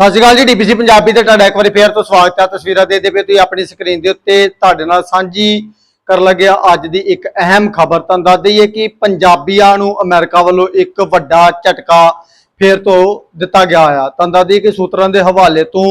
ਸਤਿ ਸ਼੍ਰੀ ਅਕਾਲ ਜੀ, ਡੀਪੀਸੀ ਪੰਜਾਬੀ ਤੇ ਤੁਹਾਡਾ ਇੱਕ ਵਾਰੀ ਫੇਰ ਤੋਂ ਸਵਾਗਤ ਹੈ। ਤਸਵੀਰਾਂ ਦੇ ਦੇ ਪਏ ਤੁਸੀਂ ਆਪਣੀ ਸਕਰੀਨ ਦੇ ਉੱਤੇ। ਤੁਹਾਡੇ ਨਾਲ ਸਾਂਝੀ ਕਰਨ ਲੱਗਿਆ ਅੱਜ ਦੀ ਇੱਕ ਅਹਿਮ ਖਬਰ। ਤੁਹਾਨੂੰ ਦੱਸ ਦਈਏ ਕਿ ਪੰਜਾਬੀਆਂ ਨੂੰ ਅਮਰੀਕਾ ਵੱਲੋਂ ਇੱਕ ਵੱਡਾ ਝਟਕਾ ਫੇਰ ਤੋਂ ਦਿੱਤਾ ਗਿਆ ਆ ਤੁਹਾਨੂੰ ਦੱਸ ਦਈਏ ਕਿ ਸੂਤਰਾਂ ਦੇ ਹਵਾਲੇ ਤੋਂ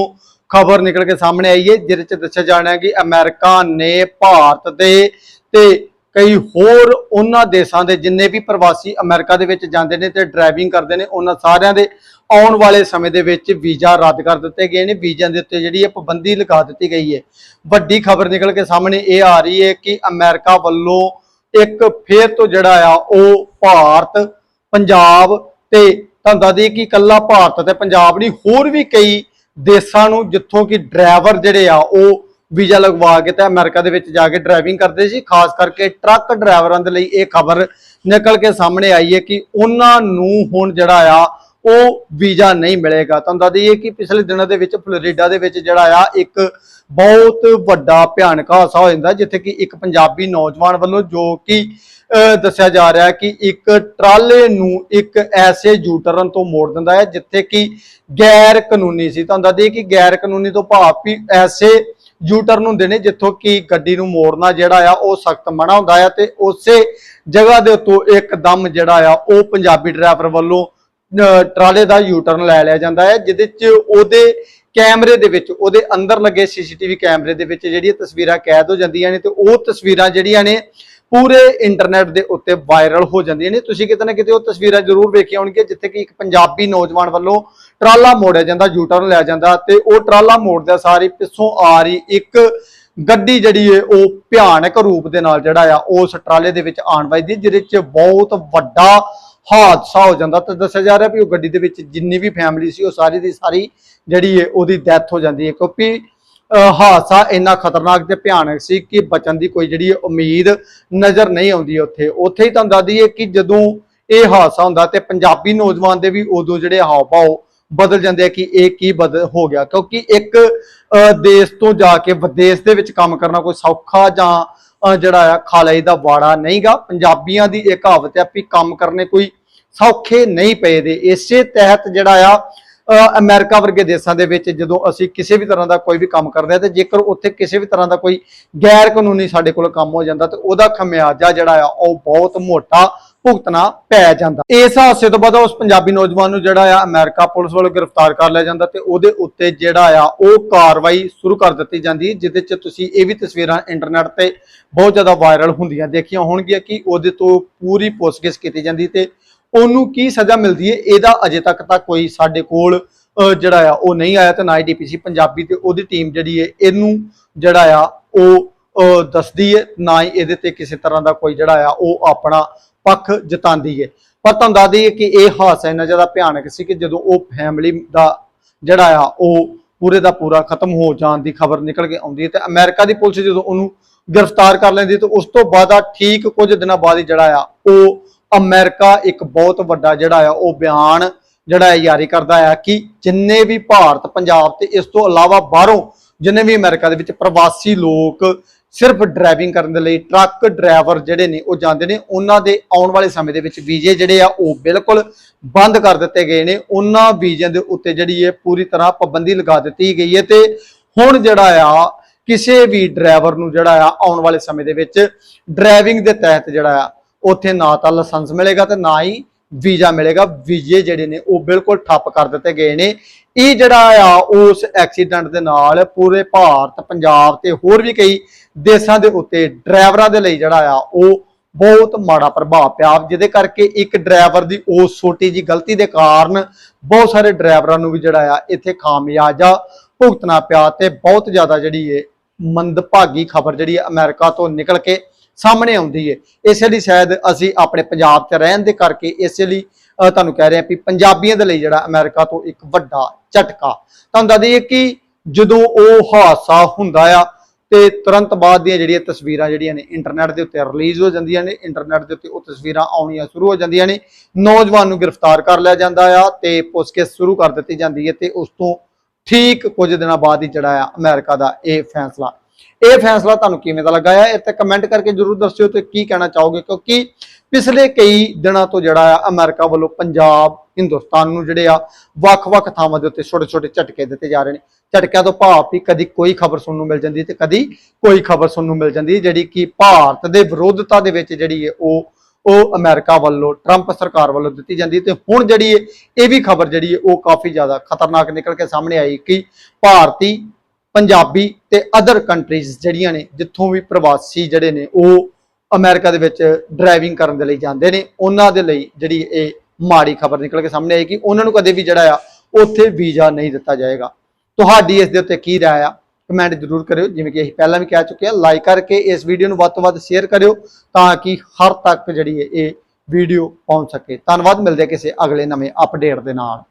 ਖਬਰ ਨਿਕਲ ਕੇ ਸਾਹਮਣੇ ਆਈ ਹੈ, ਜਿਹਦੇ ਚ ਦੱਸਿਆ ਜਾਣਾ ਹੈ ਕਿ ਅਮਰੀਕਾ ਨੇ ਭਾਰਤ ਦੇ ਤੇ ਕਈ ਹੋਰ ਉਹਨਾਂ ਦੇਸ਼ਾਂ ਦੇ ਜਿੰਨੇ ਵੀ ਪ੍ਰਵਾਸੀ ਅਮਰੀਕਾ ਦੇ ਵਿੱਚ ਜਾਂਦੇ ਨੇ ਤੇ ਡਰਾਈਵਿੰਗ ਕਰਦੇ ਨੇ, ਉਹਨਾਂ ਸਾਰਿਆਂ ਦੇ ਆਉਣ ਵਾਲੇ ਸਮੇਂ ਦੇ ਵਿੱਚ ਵੀਜ਼ਾ ਰੱਦ ਕਰ ਦਿੱਤੇ ਗਏ ਨੇ। ਵੀਜ਼ਿਆਂ ਦੇ ਉੱਤੇ ਜਿਹੜੀ ਹੈ ਪਾਬੰਦੀ ਲਗਾ ਦਿੱਤੀ ਗਈ ਹੈ। ਵੱਡੀ ਖਬਰ ਨਿਕਲ ਕੇ ਸਾਹਮਣੇ ਇਹ ਆ ਰਹੀ ਹੈ ਕਿ ਅਮਰੀਕਾ ਵੱਲੋਂ ਇੱਕ ਫੇਰ ਤੋਂ ਜਿਹੜਾ ਆ, ਉਹ ਭਾਰਤ, ਪੰਜਾਬ ਤੇ ਤੁਹਾਨੂੰ ਦੱਸ ਦਈਏ ਕਿ ਇਕੱਲਾ ਭਾਰਤ ਤੇ ਪੰਜਾਬ ਨਹੀਂ, ਹੋਰ ਵੀ ਕਈ ਦੇਸ਼ਾਂ ਨੂੰ ਜਿੱਥੋਂ ਕਿ ਡਰਾਈਵਰ ਜਿਹੜੇ ਆ, ਉਹ ਵੀਜ਼ਾ ਲਗਵਾ ਕੇ ਤੇ ਅਮਰੀਕਾ ਦੇ ਵਿੱਚ ਜਾ ਕੇ ਡਰਾਈਵਿੰਗ ਕਰਦੇ ਸੀ। ਖਾਸ ਕਰਕੇ ਟਰੱਕ ਡਰਾਈਵਰਾਂ ਦੇ ਲਈ ਇਹ ਖਬਰ ਨਿਕਲ ਕੇ ਸਾਹਮਣੇ ਆਈ ਹੈ ਕਿ ਉਹਨਾਂ ਨੂੰ ਹੁਣ ਜਿਹੜਾ ਆ, ਉਹ ਵੀਜ਼ਾ ਨਹੀਂ ਮਿਲੇਗਾ। ਤੁਹਾਨੂੰ ਦੱਸ ਦਈਏ ਕਿ ਪਿਛਲੇ ਦਿਨਾਂ ਦੇ ਵਿੱਚ ਫਲੋਰੀਡਾ ਦੇ ਵਿੱਚ ਜਿਹੜਾ ਆ, ਇੱਕ ਬਹੁਤ ਵੱਡਾ ਭਿਆਨਕ ਹਾਦਸਾ ਹੋ ਜਾਂਦਾ ਜਿੱਥੇ ਕਿ ਇੱਕ ਪੰਜਾਬੀ ਨੌਜਵਾਨ ਵੱਲੋਂ ਜੋ ਕਿ ਦੱਸਿਆ ਜਾ ਰਿਹਾ ਕਿ ਇੱਕ ਟਰਾਲੇ ਨੂੰ ਇੱਕ ਐਸੇ ਯੂਟਰਨ ਤੋਂ ਮੋੜ ਦਿੰਦਾ ਹੈ, ਜਿੱਥੇ ਕਿ ਗੈਰ ਕਾਨੂੰਨੀ ਸੀ। ਤੁਹਾਨੂੰ ਦੱਸ ਦਈਏ ਕਿ ਗੈਰ ਕਾਨੂੰਨੀ ਤੋਂ ਭਾਵ ਵੀ ਐਸੇ ਯੂਟਰਨ ਹੁੰਦੇ ਨੇ, ਜਿੱਥੋਂ ਕਿ ਗੱਡੀ ਨੂੰ ਮੋੜਨਾ ਜਿਹੜਾ ਆ, ਉਹ ਸਖਤ ਮਨਾ ਹੁੰਦਾ ਹੈ ਤੇ ਉਸੇ ਜਗ੍ਹਾ ਦੇ ਉੱਤੋਂ ਇੱਕਦਮ ਜਿਹੜਾ ਆ, ਉਹ ਪੰਜਾਬੀ ਡਰਾਈਵਰ ਵੱਲੋਂ ਟਰਾਲੇ ਦਾ ਯੂਟਰਨ ਲੈ ਲਿਆ ਜਾਂਦਾ ਹੈ, ਜਿਹਦੇ ਚ ਉਹਦੇ ਕੈਮਰੇ ਦੇ ਵਿੱਚ, ਉਹਦੇ ਅੰਦਰ ਲੱਗੇ ਸੀਸੀਟੀਵੀ ਕੈਮਰੇ ਦੇ ਵਿੱਚ ਜਿਹੜੀਆਂ ਤਸਵੀਰਾਂ ਕੈਦ ਹੋ ਜਾਂਦੀਆਂ ਨੇ ਤੇ ਉਹ ਤਸਵੀਰਾਂ ਜਿਹੜੀਆਂ ਨੇ ਪੂਰੇ ਇੰਟਰਨੈਟ ਦੇ ਉੱਤੇ ਵਾਇਰਲ ਹੋ ਜਾਂਦੀਆਂ ਨੇ। ਤੁਸੀਂ ਕਿਤੇ ਨਾ ਕਿਤੇ ਉਹ ਤਸਵੀਰਾਂ ਜ਼ਰੂਰ ਵੇਖੀਆਂ ਹੋਣਗੀਆਂ, ਜਿੱਥੇ ਕਿ ਇੱਕ ਪੰਜਾਬੀ ਨੌਜਵਾਨ ਵੱਲੋਂ ਟਰਾਲਾ ਮੋੜਿਆ ਜਾਂਦਾ ਯੂਟਰਨ ਲਿਆ ਜਾਂਦਾ ਤੇ ਉਹ ਟਰਾਲਾ ਮੋੜਦਿਆਂ ਸਾਰੀ ਪਿੱਛੋਂ ਆ ਰਹੀ ਇੱਕ ਗੱਡੀ ਜਿਹੜੀ ਹੈ ਉਹ ਭਿਆਨਕ ਰੂਪ ਦੇ ਨਾਲ ਜਿਹੜਾ ਆ, ਉਸ ਟਰਾਲੇ ਦੇ ਵਿੱਚ ਆਣ ਵੱਜਦੀ ਜਿਹਦੇ ਚ ਬਹੁਤ ਵੱਡਾ ਹਾਦਸਾ ਹੋ ਜਾਂਦਾ। ਤੇ ਦੱਸਿਆ ਜਾ ਰਿਹਾ ਵੀ ਉਹ ਗੱਡੀ ਦੇ ਵਿੱਚ ਜਿੰਨੀ ਵੀ ਫੈਮਿਲੀ ਸੀ, ਉਹ ਸਾਰੀ ਦੀ ਸਾਰੀ ਜਿਹੜੀ ਹੈ ਉਹਦੀ ਡੈਥ ਹੋ ਜਾਂਦੀ ਹੈ। ਕਿਉਂਕਿ ਅਹ ਹਾਦਸਾ ਇੰਨਾ ਖਤਰਨਾਕ ਤੇ ਭਿਆਨਕ ਸੀ ਕਿ ਬਚਣ ਦੀ ਕੋਈ ਜਿਹੜੀ ਉਮੀਦ ਨਜ਼ਰ ਨਹੀਂ ਆਉਂਦੀ ਉੱਥੇ। ਉੱਥੇ ਹੀ ਤੁਹਾਨੂੰ ਦੱਸ ਦਈਏ ਕਿ ਜਦੋਂ ਇਹ ਹਾਦਸਾ ਹੁੰਦਾ ਤੇ ਪੰਜਾਬੀ ਨੌਜਵਾਨ ਦੇ ਵੀ ਉਦੋਂ ਜਿਹੜੇ ਹਾਵ ਭਾਵ ਬਦਲ ਜਾਂਦੇ ਆ ਕਿ ਇਹ ਕੀ ਬਦਲ ਹੋ ਗਿਆ। ਕਿਉਂਕਿ ਇੱਕ ਦੇਸ਼ ਤੋਂ ਜਾ ਕੇ ਵਿਦੇਸ਼ ਦੇ ਵਿੱਚ ਕੰਮ ਕਰਨਾ ਕੋਈ ਸੌਖਾ ਜਾਂ ਜਿਹੜਾ ਆ, ਖਾਲਾਈ ਦਾ ਵਾੜਾ ਨਹੀਂਗਾ। ਪੰਜਾਬੀਆਂ ਦੀ ਇਹ ਕਹਾਵਤ ਹੈ ਵੀ ਕੰਮ ਕਰਨੇ ਕੋਈ ਸੌਖੇ ਨਹੀਂ ਪਏ ਦੇ ਇਸੇ ਤਹਿਤ ਜਿਹੜਾ ਆ ਅਹ ਅਮਰੀਕਾ ਵਰਗੇ ਦੇਸ਼ਾਂ ਦੇ ਵਿੱਚ ਜਦੋਂ ਅਸੀਂ ਕਿਸੇ ਵੀ ਤਰ੍ਹਾਂ ਦਾ ਕੋਈ ਵੀ ਕੰਮ ਕਰਦੇ ਹਾਂ ਤੇ ਜੇਕਰ ਉੱਥੇ ਕਿਸੇ ਵੀ ਤਰ੍ਹਾਂ ਦਾ ਕੋਈ ਗੈਰ ਕਾਨੂੰਨੀ ਸਾਡੇ ਕੋਲ ਕੰਮ ਹੋ ਜਾਂਦਾ ਤੇ ਉਹਦਾ ਖਮਿਆਜਾ ਜਿਹੜਾ ਆ, ਉਹ ਬਹੁਤ ਮੋਟਾ ਭੁਗਤਣਾ ਪੈ ਜਾਂਦਾ। ਇਸ ਹਾਦਸੇ ਤੋਂ ਬਾਅਦ ਉਸ ਪੰਜਾਬੀ ਨੌਜਵਾਨ ਨੂੰ ਜਿਹੜਾ ਆ ਅਮਰੀਕਾ ਪੁਲਿਸ ਵੱਲੋਂ ਗ੍ਰਿਫਤਾਰ ਕਰ ਲਿਆ ਜਾਂਦਾ ਤੇ ਉਹਦੇ ਉੱਤੇ ਜਿਹੜਾ ਆ ਉਹ ਕਾਰਵਾਈ ਸ਼ੁਰੂ ਕਰ ਦਿੱਤੀ ਜਾਂਦੀ ਜਿਹਦੇ ਚ ਤੁਸੀਂ ਇਹ ਵੀ ਤਸਵੀਰਾਂ ਇੰਟਰਨੈਟ ਤੇ ਬਹੁਤ ਜ਼ਿਆਦਾ ਵਾਇਰਲ ਹੁੰਦੀਆਂ ਦੇਖੀਆਂ ਹੋਣਗੀਆਂ ਕਿ ਉਹਦੇ ਤੋਂ ਪੂਰੀ ਪੁੱਛਗਿੱਛ ਕੀਤੀ ਜਾਂਦੀ ਤੇ ਉਹਨੂੰ ਕੀ ਸਜ਼ਾ ਮਿਲਦੀ ਹੈ ਇਹਦਾ ਅਜੇ ਤੱਕ ਤਾਂ ਕੋਈ ਸਾਡੇ ਕੋਲ ਜਿਹੜਾ ਆ ਉਹ ਨਹੀਂ ਆਇਆ ਤੇ ਨਾ ਹੀ ਡੀਪੀਸੀ ਪੰਜਾਬੀ ਤੇ ਉਹਦੀ ਟੀਮ ਜਿਹੜੀ ਹੈ ਇਹਨੂੰ ਜਿਹੜਾ ਆ ਉਹ ਅਹ, ਦੱਸਦੀ ਹੈ ਨਾ ਹੀ ਇਹਦੇ ਤੇ ਕਿਸੇ ਤਰ੍ਹਾਂ ਦਾ ਕੋਈ ਜਿਹੜਾ ਆ ਉਹ ਆਪਣਾ ਪੱਖ ਜਤਾਉਂਦੀ ਹੈ ਪਰ ਤੁਹਾਨੂੰ ਦੱਸ ਦਈਏ ਕਿ ਇਹ ਹਾਦਸਾ ਇੰਨਾ ਜ਼ਿਆਦਾ ਭਿਆਨਕ ਸੀ ਕਿ ਜਦੋਂ ਉਹ ਫੈਮਿਲੀ ਦਾ ਜਿਹੜਾ ਆ, ਉਹ ਪੂਰੇ ਦਾ ਪੂਰਾ ਖਤਮ ਹੋ ਜਾਣ ਦੀ ਖਬਰ ਨਿਕਲ ਕੇ ਆਉਂਦੀ ਹੈ ਤੇ ਅਮਰੀਕਾ ਦੀ ਪੁਲਿਸ ਜਦੋਂ ਉਹਨੂੰ ਗ੍ਰਿਫਤਾਰ ਕਰ ਲੈਂਦੀ ਤੇ ਉਸ ਤੋਂ ਬਾਅਦ ਆ ਠੀਕ ਕੁਝ ਦਿਨਾਂ ਬਾਅਦ ਜਿਹੜਾ ਆ, ਉਹ ਅਮਰੀਕਾ ਇੱਕ ਬਹੁਤ ਵੱਡਾ ਜਿਹੜਾ ਆ, ਉਹ ਬਿਆਨ ਜਿਹੜਾ ਹੈ ਜਾਰੀ ਕਰਦਾ ਆ ਕਿ ਜਿੰਨੇ ਵੀ ਭਾਰਤ, ਪੰਜਾਬ ਤੇ ਇਸ ਤੋਂ ਇਲਾਵਾ ਬਾਹਰੋਂ ਜਿੰਨੇ ਵੀ ਅਮਰੀਕਾ ਦੇ ਵਿੱਚ ਪ੍ਰਵਾਸੀ ਲੋਕ ਸਿਰਫ ਡਰਾਈਵਿੰਗ ਕਰਨ ਦੇ ਲਈ ਟਰੱਕ ਡਰਾਈਵਰ ਜਿਹੜੇ ਨੇ ਉਹ ਜਾਂਦੇ ਨੇ, ਉਹਨਾਂ ਦੇ ਆਉਣ ਵਾਲੇ ਸਮੇਂ ਦੇ ਵਿੱਚ ਵੀਜ਼ੇ ਜਿਹੜੇ ਆ ਉਹ ਬਿਲਕੁਲ ਬੰਦ ਕਰ ਦਿੱਤੇ ਗਏ ਨੇ। ਉਹਨਾਂ ਵੀਜ਼ਿਆਂ ਦੇ ਉੱਤੇ ਜਿਹੜੀ ਹੈ ਪੂਰੀ ਤਰ੍ਹਾਂ ਪਾਬੰਦੀ ਲਗਾ ਦਿੱਤੀ ਗਈ ਹੈ ਤੇ ਹੁਣ ਜਿਹੜਾ ਆ, ਕਿਸੇ ਵੀ ਡਰਾਈਵਰ ਨੂੰ ਜਿਹੜਾ ਆ ਆਉਣ ਵਾਲੇ ਸਮੇਂ ਦੇ ਵਿੱਚ ਡਰਾਈਵਿੰਗ ਦੇ ਤਹਿਤ ਜਿਹੜਾ ਆ, ਉੱਥੇ ਨਾ ਤਾਂ ਲਾਇਸੈਂਸ ਮਿਲੇਗਾ ਤੇ ਨਾ ਹੀ ਵੀਜ਼ਾ ਮਿਲੇਗਾ। ਵੀਜ਼ੇ ਜਿਹੜੇ ਨੇ ਉਹ ਬਿਲਕੁਲ ਠੱਪ ਕਰ ਦਿੱਤੇ ਗਏ ਨੇ। ਇਹ ਜਿਹੜਾ ਆ, ਉਸ ਐਕਸੀਡੈਂਟ ਦੇ ਨਾਲ ਪੂਰੇ ਭਾਰਤ, ਪੰਜਾਬ ਤੇ ਹੋਰ ਵੀ ਕਈ ਦੇਸ਼ਾਂ ਦੇ ਉੱਤੇ ਡਰਾਈਵਰਾਂ ਦੇ ਲਈ ਜਿਹੜਾ ਆ ਉਹ ਬਹੁਤ ਮਾੜਾ ਪ੍ਰਭਾਵ ਪਿਆ। ਜਿਹਦੇ ਕਰਕੇ ਇੱਕ ਡਰਾਈਵਰ ਦੀ ਉਸ ਛੋਟੀ ਜੀ ਗਲਤੀ ਦੇ ਕਾਰਨ ਬਹੁਤ ਸਾਰੇ ਡਰਾਈਵਰਾਂ ਨੂੰ ਵੀ ਜਿਹੜਾ ਆ ਇੱਥੇ ਖਾਮਿਆਜਾ ਭੁਗਤਣਾ ਪਿਆ ਤੇ ਬਹੁਤ ਜ਼ਿਆਦਾ ਜਿਹੜੀ ਹੈ ਮੰਦਭਾਗੀ ਖਬਰ ਜਿਹੜੀ ਹੈ ਅਮਰੀਕਾ ਤੋਂ ਨਿਕਲ ਕੇ ਸਾਹਮਣੇ ਆਉਂਦੀ ਹੈ ਇਸੇ ਲਈ ਸ਼ਾਇਦ ਅਸੀਂ ਆਪਣੇ ਪੰਜਾਬ 'ਚ ਰਹਿਣ ਦੇ ਕਰਕੇ ਇਸੇ ਲਈ ਅਹ, ਤੁਹਾਨੂੰ ਕਹਿ ਰਹੇ ਹਾਂ ਵੀ ਪੰਜਾਬੀਆਂ ਦੇ ਲਈ ਜਿਹੜਾ ਅਮਰੀਕਾ ਤੋਂ ਇੱਕ ਵੱਡਾ ਝਟਕਾ। ਤੁਹਾਨੂੰ ਦੱਸ ਦਈਏ ਕਿ ਜਦੋਂ ਉਹ ਹਾਦਸਾ ਹੁੰਦਾ ਆ ਤੇ ਤੁਰੰਤ ਬਾਅਦ ਦੀਆਂ ਜਿਹੜੀਆਂ ਤਸਵੀਰਾਂ ਜਿਹੜੀਆਂ ਨੇ ਇੰਟਰਨੈਟ ਦੇ ਉੱਤੇ ਰਿਲੀਜ਼ ਹੋ ਜਾਂਦੀਆਂ ਨੇ ਇੰਟਰਨੈਟ ਦੇ ਉੱਤੇ ਉਹ ਤਸਵੀਰਾਂ ਆਉਣੀਆਂ ਸ਼ੁਰੂ ਹੋ ਜਾਂਦੀਆਂ ਨੇ। ਨੌਜਵਾਨ ਨੂੰ ਗ੍ਰਿਫਤਾਰ ਕਰ ਲਿਆ ਜਾਂਦਾ ਆ ਤੇ ਪੁੱਛਗਿੱਛ ਸ਼ੁਰੂ ਕਰ ਦਿੱਤੀ ਜਾਂਦੀ ਹੈ ਤੇ ਉਸ ਤੋਂ ਠੀਕ ਕੁਝ ਦਿਨਾਂ ਬਾਅਦ ਹੀ ਜਿਹੜਾ ਆ ਅਮਰੀਕਾ ਦਾ ਇਹ ਫੈਸਲਾ। ਇਹ ਫੈਸਲਾ ਤੁਹਾਨੂੰ ਕਿਵੇਂ ਦਾ ਲੱਗਾ ਆ? ਇਹ ਤੇ ਕਮੈਂਟ ਕਰਕੇ ਜਰੂਰ ਦੱਸਿਓ ਤੇ ਕੀ ਕਹਿਣਾ ਚਾਹੋਗੇ? ਕਿਉਂਕਿ ਪਿਛਲੇ ਕਈ ਦਿਨਾਂ ਤੋਂ ਜਿਹੜਾ ਆ ਅਮਰੀਕਾ ਵੱਲੋਂ ਪੰਜਾਬ, ਹਿੰਦੁਸਤਾਨ ਨੂੰ ਜਿਹੜੇ ਆ ਵੱਖ-ਵੱਖ ਥਾਵਾਂ ਦੇ ਉੱਤੇ ਛੋਟੇ-ਛੋਟੇ ਝਟਕੇ ਦਿੱਤੇ ਜਾ ਰਹੇ ਨੇ। ਝਟਕਿਆਂ ਤੋਂ ਭਾਵ ਵੀ ਕਦੀ ਕੋਈ ਖਬਰ ਸੁਣਨ ਨੂੰ ਮਿਲ ਜਾਂਦੀ ਹੈ ਤੇ ਕਦੀ ਕੋਈ ਖਬਰ ਸੁਣਨ ਨੂੰ ਮਿਲ ਜਾਂਦੀ, ਜਿਹੜੀ ਕਿ ਭਾਰਤ ਦੇ ਵਿਰੋਧਤਾ ਦੇ ਵਿੱਚ ਜਿਹੜੀ ਹੈ ਉਹ ਉਹ ਅਮਰੀਕਾ ਵੱਲੋਂ, ਟਰੰਪ ਸਰਕਾਰ ਵੱਲੋਂ ਦਿੱਤੀ ਜਾਂਦੀ ਹੈ ਤੇ ਹੁਣ ਜਿਹੜੀ ਹੈ ਇਹ ਵੀ ਖਬਰ ਜਿਹੜੀ ਹੈ ਉਹ ਕਾਫੀ ਜ਼ਿਆਦਾ ਖਤਰਨਾਕ ਨਿਕਲ ਕੇ ਸਾਹਮਣੇ ਆਈ ਕਿ ਭਾਰਤੀ, ਪੰਜਾਬੀ ਤੇ ਅਦਰ ਕੰਟਰੀਜ਼ ਜਿਹੜੀਆਂ ਨੇ, ਜਿੱਥੋਂ ਵੀ ਪ੍ਰਵਾਸੀ ਜਿਹੜੇ ਨੇ ਉਹ ਅਮਰੀਕਾ ਦੇ ਵਿੱਚ ਡਰਾਈਵਿੰਗ ਕਰਨ ਦੇ ਲਈ ਜਾਂਦੇ ਨੇ। ਉਹਨਾਂ ਦੇ ਲਈ ਜਿਹੜੀ ਇਹ ਮਾੜੀ ਖਬਰ ਨਿਕਲ ਕੇ ਸਾਹਮਣੇ ਆਈ ਕਿ ਉਹਨਾਂ ਨੂੰ ਕਦੇ ਵੀ ਜਿਹੜਾ ਆ, ਉੱਥੇ ਵੀਜ਼ਾ ਨਹੀਂ ਦਿੱਤਾ ਜਾਏਗਾ। ਤੁਹਾਡੀ ਇਸ ਦੇ ਉੱਤੇ ਕੀ ਰਾਏ ਆ? ਕਮੈਂਟ ਜ਼ਰੂਰ ਕਰਿਓ। ਜਿਵੇਂ ਕਿ ਅਸੀਂ ਪਹਿਲਾਂ ਵੀ ਕਹਿ ਚੁੱਕੇ ਹਾਂ ਲਾਈਕ ਕਰਕੇ ਇਸ ਵੀਡੀਓ ਨੂੰ ਵੱਧ ਤੋਂ ਵੱਧ ਸ਼ੇਅਰ ਕਰਿਓ ਤਾਂ ਕਿ ਹਰ ਤੱਕ ਜਿਹੜੀ ਹੈ ਇਹ ਵੀਡੀਓ ਪਹੁੰਚ ਸਕੇ। ਧੰਨਵਾਦ। ਮਿਲਦੇ ਕਿਸੇ ਅਗਲੇ ਨਵੇਂ ਅਪਡੇਟ ਦੇ ਨਾਲ।